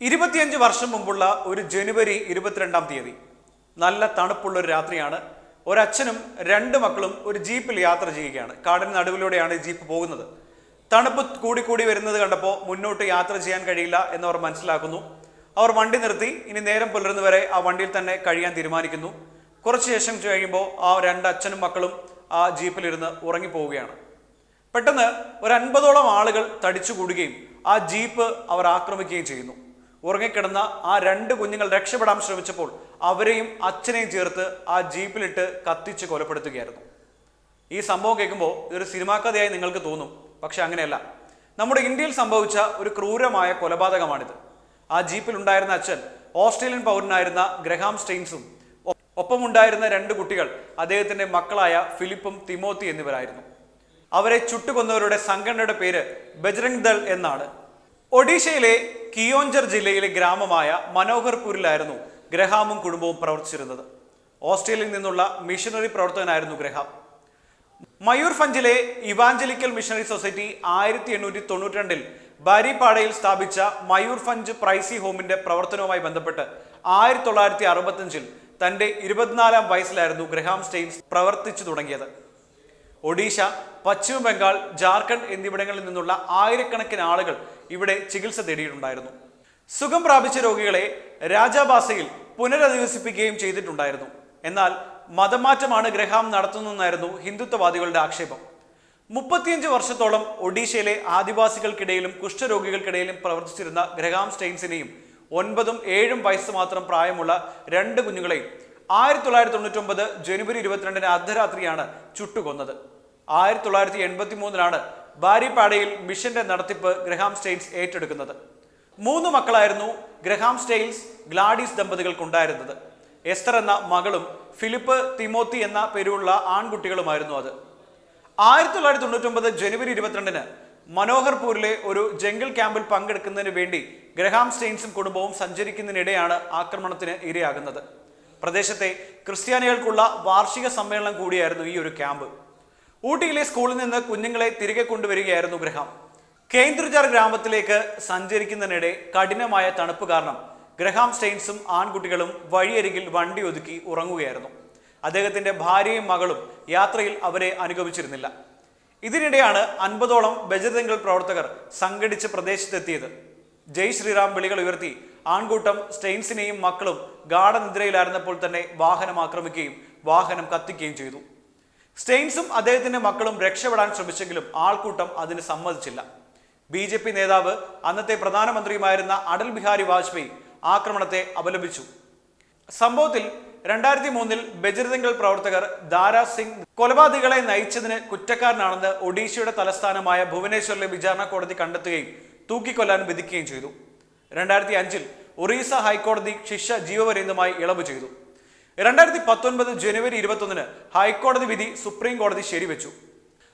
ഇരുപത്തിയഞ്ച് വർഷം മുമ്പുള്ള ഒരു ജനുവരി ഇരുപത്തിരണ്ടാം തീയതി. നല്ല തണുപ്പുള്ള ഒരു രാത്രിയാണ്. ഒരച്ഛനും രണ്ട് മക്കളും ഒരു ജീപ്പിൽ യാത്ര ചെയ്യുകയാണ്. കാടിന് നടുവിലൂടെയാണ് ജീപ്പ് പോകുന്നത്. തണുപ്പ് കൂടി കൂടി വരുന്നത് കണ്ടപ്പോൾ മുന്നോട്ട് യാത്ര ചെയ്യാൻ കഴിയില്ല എന്നവർ മനസ്സിലാക്കുന്നു. അവർ വണ്ടി നിർത്തി. ഇനി നേരം പുലരുന്നവരെ ആ വണ്ടിയിൽ തന്നെ കഴിയാൻ തീരുമാനിക്കുന്നു. കുറച്ച് ശേഷം കഴിയുമ്പോൾ ആ രണ്ട് അച്ഛനും മക്കളും ആ ജീപ്പിലിരുന്ന് ഉറങ്ങിപ്പോവുകയാണ്. പെട്ടെന്ന് ഒരു അൻപതോളം ആളുകൾ തടിച്ചുകൂടുകയും ആ ജീപ്പ് അവർ ആക്രമിക്കുകയും ചെയ്യുന്നു. ഉറങ്ങിക്കിടന്ന ആ രണ്ട് കുഞ്ഞുങ്ങൾ രക്ഷപ്പെടാൻ ശ്രമിച്ചപ്പോൾ അവരെയും അച്ഛനെയും ചേർത്ത് ആ ജീപ്പിലിട്ട് കത്തിച്ച് കൊലപ്പെടുത്തുകയായിരുന്നു. ഈ സംഭവം കേൾക്കുമ്പോൾ ഇതൊരു സിനിമാ കഥയായി നിങ്ങൾക്ക് തോന്നും പക്ഷെ അങ്ങനെയല്ല. നമ്മുടെ ഇന്ത്യയിൽ സംഭവിച്ച ഒരു ക്രൂരമായ കൊലപാതകമാണിത്. ആ ജീപ്പിൽ ഉണ്ടായിരുന്ന അച്ഛൻ ഓസ്ട്രേലിയൻ പൗരനായിരുന്ന ഗ്രഹാം സ്റ്റെയിൻസും ഒപ്പമുണ്ടായിരുന്ന രണ്ട് കുട്ടികൾ അദ്ദേഹത്തിന്റെ മക്കളായ ഫിലിപ്പും തിമോത്തി എന്നിവരായിരുന്നു. അവരെ ചുട്ടുകൊന്നവരുടെ സംഘടനയുടെ പേര് ബജ്രംഗ് ദൾ എന്നാണ്. ഒഡീഷയിലെ കിയോഞ്ചർ ജില്ലയിലെ ഗ്രാമമായ മനോഹർപൂരിലായിരുന്നു ഗ്രഹാമും കുടുംബവും പ്രവർത്തിച്ചിരുന്നത്. ഓസ്ട്രേലിയയിൽ നിന്നുള്ള മിഷണറി പ്രവർത്തകനായിരുന്നു ഗ്രഹാം. മയൂർ ഫഞ്ചിലെ ഇവാഞ്ചലിക്കൽ മിഷണറി സൊസൈറ്റി ആയിരത്തി എണ്ണൂറ്റി തൊണ്ണൂറ്റി രണ്ടിൽ ബാരിപ്പാടയിൽ സ്ഥാപിച്ച മയൂർ ഫഞ്ച് പ്രൈസി ഹോമിന്റെ പ്രവർത്തനവുമായി ബന്ധപ്പെട്ട് ആയിരത്തി തൊള്ളായിരത്തി അറുപത്തഞ്ചിൽ തന്റെ ഇരുപത്തിനാലാം വയസ്സിലായിരുന്നു ഗ്രഹാം സ്റ്റെയിൻസ് പ്രവർത്തിച്ചു തുടങ്ങിയത്. ഒഡീഷ പശ്ചിമ ബംഗാൾ ജാർഖണ്ഡ് എന്നിവിടങ്ങളിൽ നിന്നുള്ള ആയിരക്കണക്കിന് ആളുകൾ ഇവിടെ ചികിത്സ തേടിയിട്ടുണ്ടായിരുന്നു. സുഖം പ്രാപിച്ച രോഗികളെ രാജാബാസയിൽ പുനരധിവസിപ്പിക്കുകയും ചെയ്തിട്ടുണ്ടായിരുന്നു. എന്നാൽ മതമാറ്റമാണ് ഗ്രഹാം നടത്തുന്നതെന്നായിരുന്നു ഹിന്ദുത്വവാദികളുടെ ആക്ഷേപം. മുപ്പത്തിയഞ്ച് വർഷത്തോളം ഒഡീഷയിലെ ആദിവാസികൾക്കിടയിലും കുഷ്ഠരോഗികൾക്കിടയിലും പ്രവർത്തിച്ചിരുന്ന ഗ്രഹാം സ്റ്റെയിൻസിനെയും ഒൻപതും ഏഴും വയസ്സ് മാത്രം പ്രായമുള്ള രണ്ട് കുഞ്ഞുങ്ങളെയും ആയിരത്തി തൊള്ളായിരത്തി തൊണ്ണൂറ്റി ഒമ്പത് ജനുവരി ഇരുപത്തിരണ്ടിന് അർദ്ധരാത്രിയാണ് ചുട്ടുകൊന്നത്. ആയിരത്തി തൊള്ളായിരത്തി എൺപത്തി മൂന്നിലാണ് ബാരിപ്പാടയിൽ മിഷന്റെ നടത്തിപ്പ് ഗ്രഹാം സ്റ്റെയിൻസ് ഏറ്റെടുക്കുന്നത്. മൂന്ന് മക്കളായിരുന്നു ഗ്രഹാം സ്റ്റെയിൽസ് ഗ്ലാഡീസ് ദമ്പതികൾക്കുണ്ടായിരുന്നത്. എസ്തർ എന്ന മകളും ഫിലിപ്പ് തിമോത്തി എന്ന പേരുള്ള ആൺകുട്ടികളുമായിരുന്നു അത്. ആയിരത്തി തൊള്ളായിരത്തി തൊണ്ണൂറ്റി ഒമ്പത് ജനുവരി ഇരുപത്തിരണ്ടിന് മനോഹർപൂരിലെ ഒരു ജംഗിൾ ക്യാമ്പിൽ പങ്കെടുക്കുന്നതിന് വേണ്ടി ഗ്രഹാം സ്റ്റെയിൻസും കുടുംബവും സഞ്ചരിക്കുന്നതിനിടെയാണ് ആക്രമണത്തിന് ഇരയാകുന്നത്. പ്രദേശത്തെ ക്രിസ്ത്യാനികൾക്കുള്ള വാർഷിക സമ്മേളനം കൂടിയായിരുന്നു ഈ ഒരു ക്യാമ്പ്. ഊട്ടിയിലെ സ്കൂളിൽ നിന്ന് കുഞ്ഞുങ്ങളെ തിരികെ കൊണ്ടുവരികയായിരുന്നു ഗ്രഹം കേന്ദ്രജാർ ഗ്രാമത്തിലേക്ക് സഞ്ചരിക്കുന്നതിനിടെ കഠിനമായ തണുപ്പ് കാരണം ഗ്രഹാം സ്റ്റെയിൻസും ആൺകുട്ടികളും വഴിയരികിൽ വണ്ടി ഒതുക്കി ഉറങ്ങുകയായിരുന്നു. അദ്ദേഹത്തിന്റെ ഭാര്യയും മകളും യാത്രയിൽ അവരെ അനുഗമിച്ചിരുന്നില്ല. ഇതിനിടെയാണ് അൻപതോളം ബജരംഗൾ പ്രവർത്തകർ സംഘടിച്ച് പ്രദേശത്തെത്തിയത്. ജയ് ശ്രീറാം വിളികൾ ഉയർത്തി ആൺകൂട്ടം സ്റ്റെയിൻസിനെയും മക്കളും ഗാഠനിദ്രയിലായിരുന്നപ്പോൾ തന്നെ വാഹനം ആക്രമിക്കുകയും വാഹനം കത്തിക്കുകയും ചെയ്തു. സ്റ്റെയിൻസും അദ്ദേഹത്തിന്റെ മക്കളും രക്ഷപ്പെടാൻ ശ്രമിച്ചെങ്കിലും ആൾക്കൂട്ടം അതിന് സമ്മതിച്ചില്ല. ബി ജെ പി നേതാവ് അന്നത്തെ പ്രധാനമന്ത്രിയുമായിരുന്ന അടൽ ബിഹാരി വാജ്പേയി ആക്രമണത്തെ അപലപിച്ചു. സംഭവത്തിൽ രണ്ടായിരത്തി മൂന്നിൽ ബജരംഗൾ പ്രവർത്തകർ ദാരാ സിംഗ് കൊലപാതകളെ നയിച്ചതിന് കുറ്റക്കാരനാണെന്ന് ഒഡീഷയുടെ തലസ്ഥാനമായ ഭുവനേശ്വറിലെ വിചാരണ കോടതി കണ്ടെത്തുകയും തൂക്കിക്കൊല്ലാൻ വിധിക്കുകയും ചെയ്തു. രണ്ടായിരത്തി അഞ്ചിൽ ഒറീസ ഹൈക്കോടതി ശിക്ഷ ജീവപര്യന്തമായി ഇളവ് ചെയ്തു. രണ്ടായിരത്തി പത്തൊൻപത് ജനുവരി ഇരുപത്തൊന്നിന് ഹൈക്കോടതി വിധി സുപ്രീം കോടതി ശരിവെച്ചു.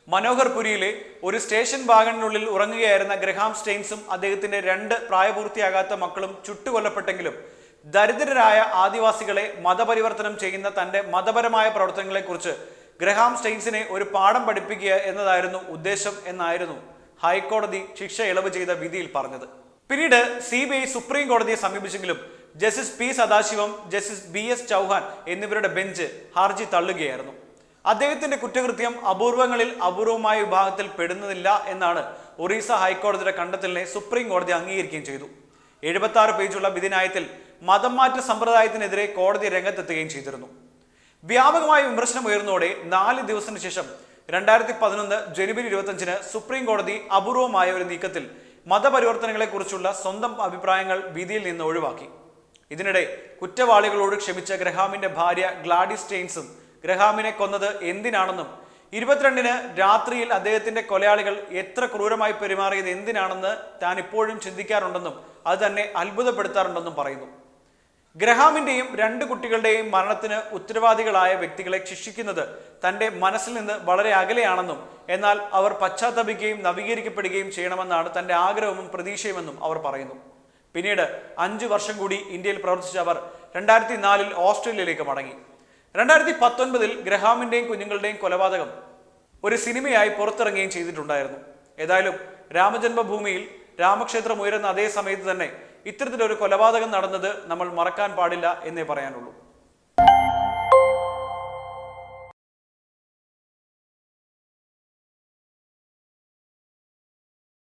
മനോഹർ പുരിയിലെ ഒരു സ്റ്റേഷൻ വാഗണിനുള്ളിൽ ഉറങ്ങുകയായിരുന്ന ഗ്രഹാം സ്റ്റെയിൻസും അദ്ദേഹത്തിന്റെ രണ്ട് പ്രായപൂർത്തിയാകാത്ത മക്കളും ചുട്ടുകൊല്ലപ്പെട്ടെങ്കിലും ദരിദ്രരായ ആദിവാസികളെ മതപരിവർത്തനം ചെയ്യുന്ന തന്റെ മതപരമായ പ്രവർത്തനങ്ങളെക്കുറിച്ച് ഗ്രഹാം സ്റ്റെയിൻസിനെ ഒരു പാഠം പഠിപ്പിക്കുക എന്നതായിരുന്നു ഉദ്ദേശം എന്നായിരുന്നു ഹൈക്കോടതി ശിക്ഷ ഇളവ് ചെയ്ത വിധിയിൽ പറഞ്ഞത്. പിന്നീട് സി സുപ്രീം കോടതിയെ സമീപിച്ചെങ്കിലും justice P Sathasivam justice B S Chauhan എന്നിവരുടെ ബെഞ്ച് ഹർജി തള്ളുകയായിരുന്നു. അദ്ദേഹത്തിന്റെ കുറ്റകൃത്യം അപൂർവങ്ങളിൽ അപൂർവമായ വിഭാഗത്തിൽ പെടുന്നതില്ല എന്നാണ് ഒറീസ ഹൈക്കോടതിയുടെ കണ്ടെത്തലിനെ സുപ്രീം കോടതി അംഗീകരിക്കുകയും ചെയ്തു. എഴുപത്തി ആറ് പേജുള്ള വിധിന്യായത്തിൽ മതം മാറ്റ സമ്പ്രദായത്തിനെതിരെ കോടതി രംഗത്തെത്തുകയും ചെയ്തിരുന്നു. വ്യാപകമായ വിമർശനം ഉയർന്നതോടെ നാല് ദിവസത്തിന് ശേഷം രണ്ടായിരത്തി പതിനൊന്ന് ജനുവരി ഇരുപത്തഞ്ചിന് സുപ്രീം കോടതി അപൂർവമായ ഒരു നീക്കത്തിൽ മതപരിവർത്തനങ്ങളെക്കുറിച്ചുള്ള സ്വന്തം അഭിപ്രായങ്ങൾ വിധിയിൽ നിന്ന് ഒഴിവാക്കി. ഇതിനിടെ കുറ്റവാളികളോട് ക്ഷമിച്ച ഗ്രഹാമിന്റെ ഭാര്യ ഗ്ലാഡി സ്റ്റെയിൻസും ഗ്രഹാമിനെ കൊന്നത് എന്തിനാണെന്നും ഇരുപത്തിരണ്ടിന് രാത്രിയിൽ അദ്ദേഹത്തിന്റെ കൊലയാളികൾ എത്ര ക്രൂരമായി പെരുമാറിയത് എന്തിനാണെന്ന് താൻ ഇപ്പോഴും ചിന്തിക്കാറുണ്ടെന്നും അത് തന്നെ അത്ഭുതപ്പെടുത്താറുണ്ടെന്നും പറയുന്നു. ഗ്രഹാമിന്റെയും രണ്ട് കുട്ടികളുടെയും മരണത്തിന് ഉത്തരവാദികളായ വ്യക്തികളെ ശിക്ഷിക്കുന്നത് തന്റെ മനസ്സിൽ നിന്ന് വളരെ അകലെയാണെന്നും എന്നാൽ അവർ പശ്ചാത്തപിക്കുകയും നവീകരിക്കപ്പെടുകയും ചെയ്യണമെന്നാണ് തന്റെ ആഗ്രഹവും പ്രതീക്ഷയുമെന്നും അവർ പറയുന്നു. പിന്നീട് അഞ്ച് വർഷം കൂടി ഇന്ത്യയിൽ പ്രവർത്തിച്ച അവർ രണ്ടായിരത്തി നാലിൽ ഓസ്ട്രേലിയയിലേക്ക് മടങ്ങി. രണ്ടായിരത്തി പത്തൊൻപതിൽ ഗ്രഹാമിന്റെയും കുഞ്ഞുങ്ങളുടെയും കൊലപാതകം ഒരു സിനിമയായി പുറത്തിറങ്ങുകയും ചെയ്തിട്ടുണ്ടായിരുന്നു. ഏതായാലും രാമജന്മഭൂമിയിൽ രാമക്ഷേത്രം ഉയരുന്ന അതേ സമയത്ത് തന്നെ ഇത്തരത്തിലൊരു കൊലപാതകം നടന്നത് നമ്മൾ മറക്കാൻ പാടില്ല എന്നേ പറയാനുള്ളൂ.